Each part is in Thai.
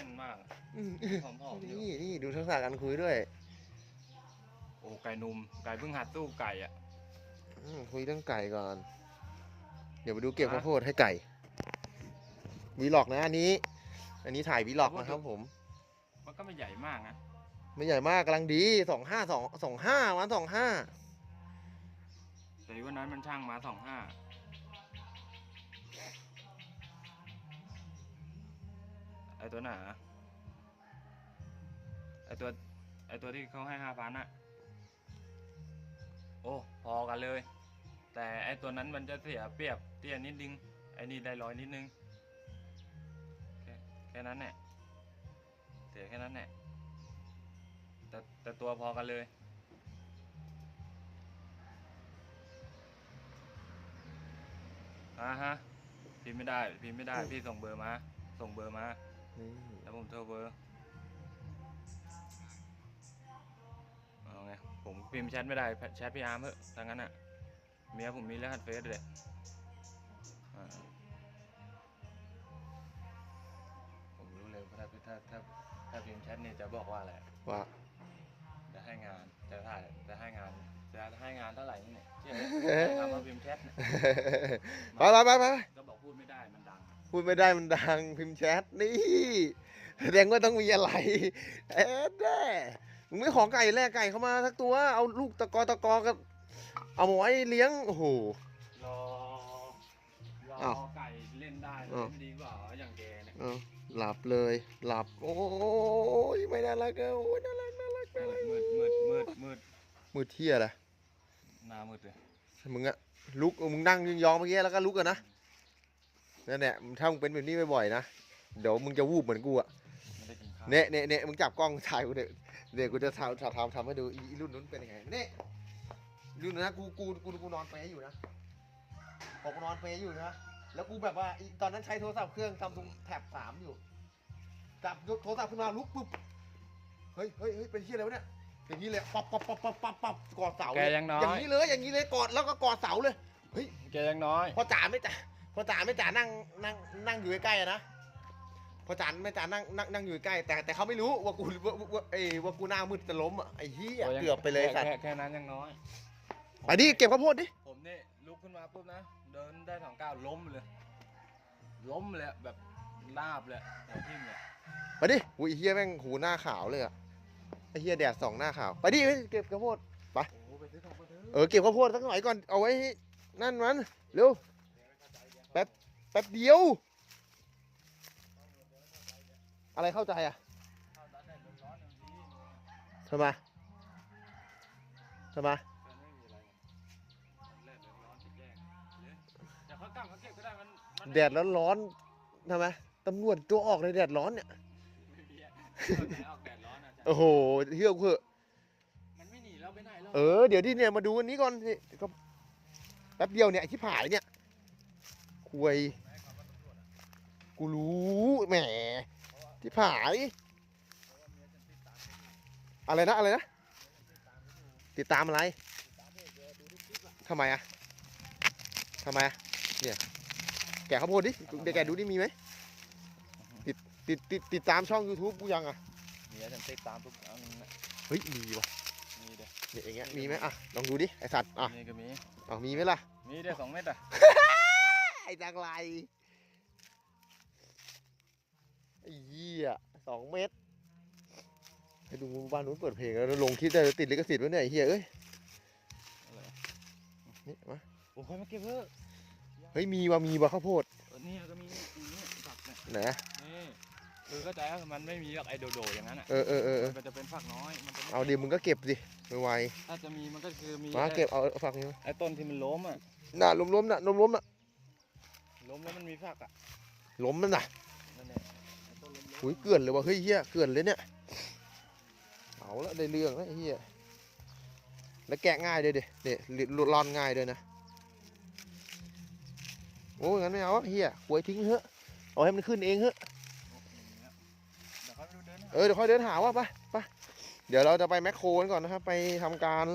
น่นมากอืมผอมๆอยู่นี่นี่ดูทักษะการคุยด้วยโอ้ไก่หนุ่มไก่เพิ่งหัดสู้ไก่อะ อืมคุยเรื่องไก่ก่อน เดี๋ยวไปดูเก็บฮะข้าวโพดให้ไก่วีล็อกนะอันนี้ อันนี้ถ่ายวีล็อกข้าวโพดนะครับผม มันก็ไม่ใหญ่มากนะไม่ใหญ่มากกำลังดีสองห้าสองสองห้าวันสองห้าแต่วันนั้นมันช่างมาสองห้า ไอตัวหนาไอตัวไอตัวที่เขาให้ห้าพันอะโอ้พอกันเลย แต่ไอตัวนั้นมันจะเสียเปรียบเตี้ยนิดนึงไอนี่ได้ร้อยนิดนึงแค่แค่นั้นแหละเสียแค่นั้นแหละแต่แต่ตัวพอกันเลยอ่าฮะพิมพ์ไม่ได้พิมพ์ไม่ได้พี่ส่งเบอร์มา ส่งเบอร์มา นี่แล้วผมโทรเบอร์เอาไงผมพิมพ์แชทไม่ได้แชทพี่อาร์มเถอะถ้างั้นอะเมียผมมีรหัสเฟซเลยอ่าผมรู้เลยว่าถ้าถ้าถ้าถ้าพิมพ์แชทนี่จะบอกว่าอะไรว่าจะให้งานจะถ่ายจะให้งานจะให้งานเท่าไหร่นี่เนี่ยเชื่อไหมทำมาพิมพ์แชทเนี่ยไปไปไปไปก็บอกพูดไม่ได้มันดัง พูดไม่ได้มันดังพิมพ์แชทนี่แสดงว่าต้องมีอะไร เอ๊ะแน่มึงไม่ขอไก่แลกไก่เข้ามาสักตัว เอาลูกตะกอตะกอกับเอามาไว้เลี้ยง โอ้โห รอ รออ้าวไก่เล่นได้เลยอ้าวไม่ดีกว่าอย่างแกเนี่ยเอาหลับเลย หลับ โอ้ยไม่น่ารักเลยโอ้ยน่ารักน่ารักน่ารักมืดมืดมืดมืดมือเที่ยแหละหน้ามืดเลยมึงอะลุกมึงนั่งยองๆเมื่อกี้แล้วก็ลุกอะนะ นั่นแหละถ้ามึงเป็นแบบนี้บ่อยๆนะ เดี๋ยวมึงจะวูบเหมือนกูอะไม่ได้กินข้าวเน่เน่เน่มึงจับกล้องถ่ายกูเดี๋ยวเดี๋ยวกูจะทำทำทำให้ดูอีรุ่นนู้นเป็นยังไงเน่รุ่นนั้นนะกูกูกูกูนอนเปรย์อยู่นะผมนอนเปรย์อยู่นะแล้วกูแบบว่าอีตอนนั้นใช้โทรศัพท์เครื่องซัมซุงแท็บสามอยู่จับโทรศัพท์ขึ้นมาลุกปุ๊บเฮ้ยเฮ้ยเฮ้ยเป็นที่อะไรวะเนี่ยอย่างนี้เลยปับปับปับปับปับปับกอดเสาแกเลยยังน้ออย่างยนี้เลยอย่างนี้เลยกอดแล้วก็กอดเสาเลยเฮ้ย แกยังน้อย พอจ๋าไม่จ๋า พอจ๋าไม่จ๋านั่งนั่งนั่งอยู่ใกล้ๆอะนะพอจ๋าไม่จ๋านั่งนั่งนั่งอยู่ใกล้แต่แต่เขาไม่รู้ว่ากูว่าว่าว่าเอ้ยว่ากูหน้ามืดจะล้มอะไอ้เหี้ยโยังเกือบไปเลยแค่สัตว์แค่แค่นั้นยังน้อย ไปดิเก็บข้าวโพดดิผมนี่ลุกขึ้นมาปุ๊บนะ เดินได้สองก้าวล้มเลย ล้มเลยอะแบบลาบเลยหัวทิ่มเลยไปดิอุ้ยไอ้เหี้ยแม่งหูหน้าขาวเลยอะไอ้เหี้ยแดดส่องหน้าขาวไปดิไปเก็บข้าวโพดโอ้ไปซื้อของมาเถอะ เออเก็บข้าวโพดสักหน่อยก่อนเอาไว้ให้นั่นมันเร็ว แป๊บแป๊บเดียว อะไรเข้าใจอะเอาตาแดดร้อนๆอย่างนี้ทำไมทำไมมันไม่มีอะไรไงมันแดดร้อนๆจะแจ้งหรือแต่เขากลับเขาเก็บก็ได้มันมันแดดร้อนๆทำไมตำรวจตัวออกเลยแดดร้อนเนี่ยไม่มีอะเอาไหนออกแดดร้อนอะจ๊ะโอ้โหเที่ยวเถอะมันไม่หนีเราไปไหนหรอกเออเดี๋ยวที่เนี่ยมาดูอันนี้ก่อนนี่ก็แป๊บเดียวเนี่ยไอ้ที่ผายเนี่ย คุยกูรู้แหมที่ผายอะไรนะอะไรนะ ติดตามอะไรทำไมอะทำไมอะเนี่ยแกะข้าวโพดดิเดี๋ยวแกะดูดิมีไหมติดติดติดติดตามช่อง YouTube กูยังอะเมียฉันติดตามทุกอันนะเฮ้ยมีวะมีเด้อเนี่ยอย่างเงี้ยมีไหมอะลองดูดิไอสัตว์อะมีก็มีอะมีไหมล่ะมีเด้อสองเม็ดอะไอ้ จังไรไอ้เหี้ยสองเมตรไปดูบ้านนู้นเปิดเพลงแล้วลงคลิปได้ติดลิขสิทธิ์ไว้เนี่ยไอ้เหี้ยเอ้ยอะไรอะนี่มาโอ้ยมาเก็บเถอะเฮ้ยมีว่ะมีว่ะข้าวโพดเออนี่ก็มีอีนี่ฝักเนี่ยไหนอะนี่คือเข้าใจว่ามันไม่มีแบบไอโดโดอย่างนั้นอะเออเออเออเออมันจะเป็นฝักน้อยมันจะไม่เอาดิมึงก็เก็บสิไวถ้าจะมีมันก็คือมีๆมาเก็บเอาเอาฝักนี้มาไอ้ต้นที่มันล้มอะ น่ะล้มๆน่ะล้มๆน่ะ ล้มแล้วมันมีฝักอะล้มมันน่ะนั่นแหละไอ้ต้นล้มๆหุยเกลื่อนเลยว่ะเฮ้ยเหี้ยเกลื่อนเลยเนี่ยเอาละได้เรื่องแล้วไอ้เหี้ยแล้วแกะง่ายด้วยดิเนี่ยร่อนง่ายด้วยนะโอ้ยงั้นไม่เอาอะเหี้ยหวยทิ้งเถอะเอาให้มันขึ้นเองเถอะเดี๋ยวเขาไปดูเดินหาเออเดี๋ยวค่อยเดินหาว่าไปไปเดี๋ยวเราจะไปแมคโครกันก่อนนะครับไปทำการ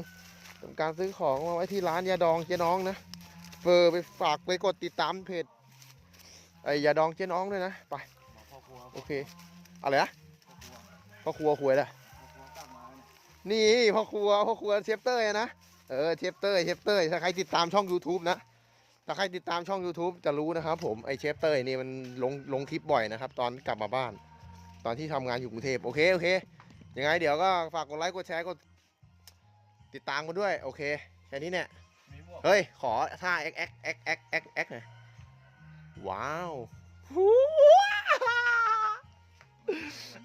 ทำการซื้อของมาไว้ที่ร้านยาดองเจ๊น้องนะเฟอร์ไปฝากไปกดติดตามเพจ ไอ้ยาดองเจ๊น้องด้วยนะ ไปหมอพ่อครัวโอเค อะไรนะพ่อครัวครัวเลยกลับมาเนี่ยนี่พ่อครัวพ่อครัวเชฟเต้ยนะ เออเชฟเต้ยเชฟเต้ยถ้าใครติดตามช่อง YouTube นะ ถ้าใครติดตามช่อง YouTube จะรู้นะครับผม ไอเชฟเต้ยนี่มันลงลงคลิปบ่อยนะครับ ตอนกลับมาบ้าน ตอนที่ทำงานอยู่กรุงเทพโอเคโอเค ยังไงเดี๋ยวก็ฝากกดไลค์กดแชร์กดติดตามกันด้วย โอเค แค่นี้เนี่ยมีหมวกเฮ้ย ขอท่า x x x x x x หน่อย ว้าว